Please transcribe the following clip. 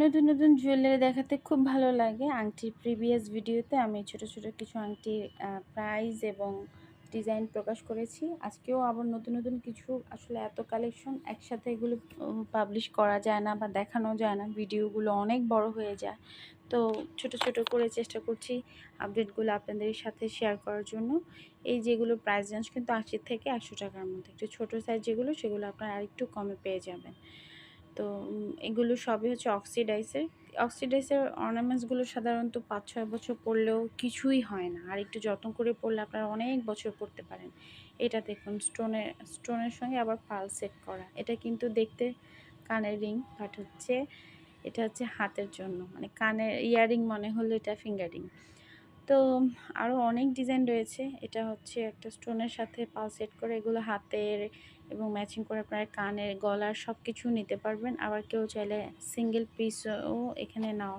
নতুন নতুন জুয়েলারি দেখাতে খুব ভালো লাগে। আংটির প্রিভিয়াস ভিডিওতে আমি ছোট ছোট কিছু আংটির প্রাইস এবং ডিজাইন প্রকাশ করেছি। আজকেও আবার নতুন নতুন কিছু আসলে এত কালেকশন একসাথে এগুলো পাবলিশ করা যায় না বা দেখানো যায় না। ভিডিওগুলো অনেক বড় হয়ে যায়। তো ছোট ছোট করে চেষ্টা করছি আপডেটগুলো আপনাদের সাথে শেয়ার করার জন্য। এই যেগুলো প্রাইস রেঞ্জ কিন্তু আশি থেকে একশো টাকার মধ্যে। একটু ছোটো সাইজ যেগুলো, সেগুলো আপনারা আরেকটু কমে পেয়ে যাবেন। তো এগুলো সবই হচ্ছে অক্সিডাইসের। অক্সিডাইসের অর্নামেন্টসগুলো সাধারণত পাঁচ ছয় বছর পরলেও কিছুই হয় না। আর একটু যত্ন করে পড়লে আপনারা অনেক বছর পড়তে পারেন। এটা দেখুন, স্টোনের স্টোনের সঙ্গে আবার পাল সেট করা। এটা কিন্তু দেখতে কানের রিং বাট হচ্ছে, এটা হচ্ছে হাতের জন্য। মানে কানের ইয়াররিং মনে হলো এটা ফিঙ্গার তো আরও অনেক ডিজাইন রয়েছে। এটা হচ্ছে একটা স্টোনের সাথে পাল সেট করে এগুলো হাতের এবং ম্যাচিং করে আপনার কানের, গলার সব কিছু নিতে পারবেন। আবার কেউ চাইলে সিঙ্গেল পিসও এখানে নাও